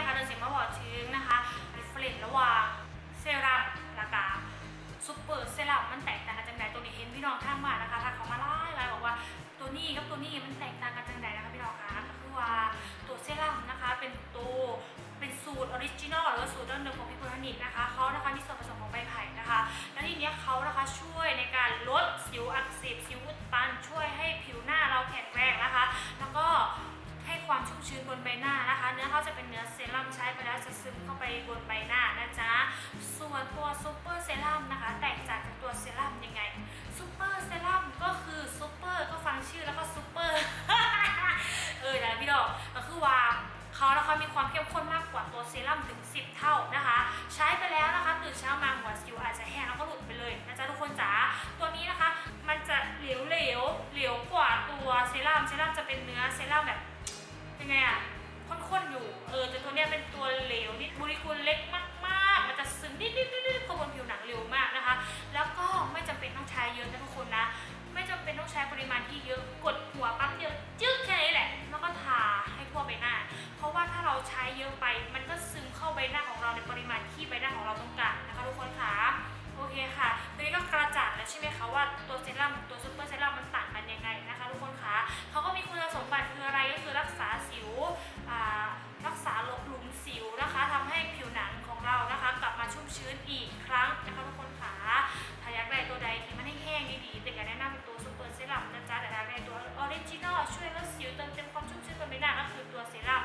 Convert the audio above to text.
นะคะคลิปนี้นะคะเราจะมาบอกถึงนะคะดิเฟรนระหว่างเซรั่มและกาซุปเปอร์เซรั่มมันแตกต่างกันจังไหนตัวนี้เห็นพี่น้องทางบ้านนะคะถ้าเขามาไล่ไล่บอกว่าตัวนี้กับตัวนี้มันแตกต่างกันจังไหนนะคะพี่น้องคะก็คือว่าตัวเซรั่มนะคะเป็นตัวเป็นสูตรออริจินอลหรือว่าสูตรดั้งเดิมของพี่ ชื้นบนใบหน้านะคะ เนื้อเขาจะเป็นเนื้อเซรั่มใช้ไปแล้วจะซึมเข้าไปบนใบหน้านะจ๊ะ ส่วนตัวซูเปอร์เซรั่มนะคะ แตกจากตัวเซรั่มยังไงซูเปอร์เซรั่มก็คือซูเปอร์ก็ฟังชื่อแล้วก็ซูเปอร์เออนะพี่ดอกก็คือว่าเขาแล้วเขามีความเข้มข้นมากกว่าตัวเซรั่มถึง 10 เท่านะคะ ไงอะข้นๆอยู่ เออแต่ตัวเนี้ยเป็นตัวเหลวนิดโมเลกุลเล็กมากๆ มันจะซึมนิดๆๆๆเข้าบนผิวหนังเร็วมากนะคะ แล้วก็ไม่จำเป็นต้องใช้เยอะนะทุกคนนะ ไม่จำเป็นต้องใช้ปริมาณที่เยอะ กดหัวปั๊บเดียวจึ๊กแค่นี้แหละ แล้วก็ทาให้ทั่วใบหน้า เพราะว่าถ้าเราใช้เยอะไป มันก็ซึมเข้าใบหน้าของเราในปริมาณที่ใบหน้าของเราต้องการนะคะทุกคนคะโอเคค่ะทีนี้ก็กระจ่างแล้วใช่ไหมคะว่าตัวเซรั่มตัวซูเปอร์เซรั่มมันต่างกันยังไงนะคะทุกคน อริจินอลช่วยลดสิวเติมเต็มความชุ่มชื้นบนใบหน้าก็คือตัวเซรั่ม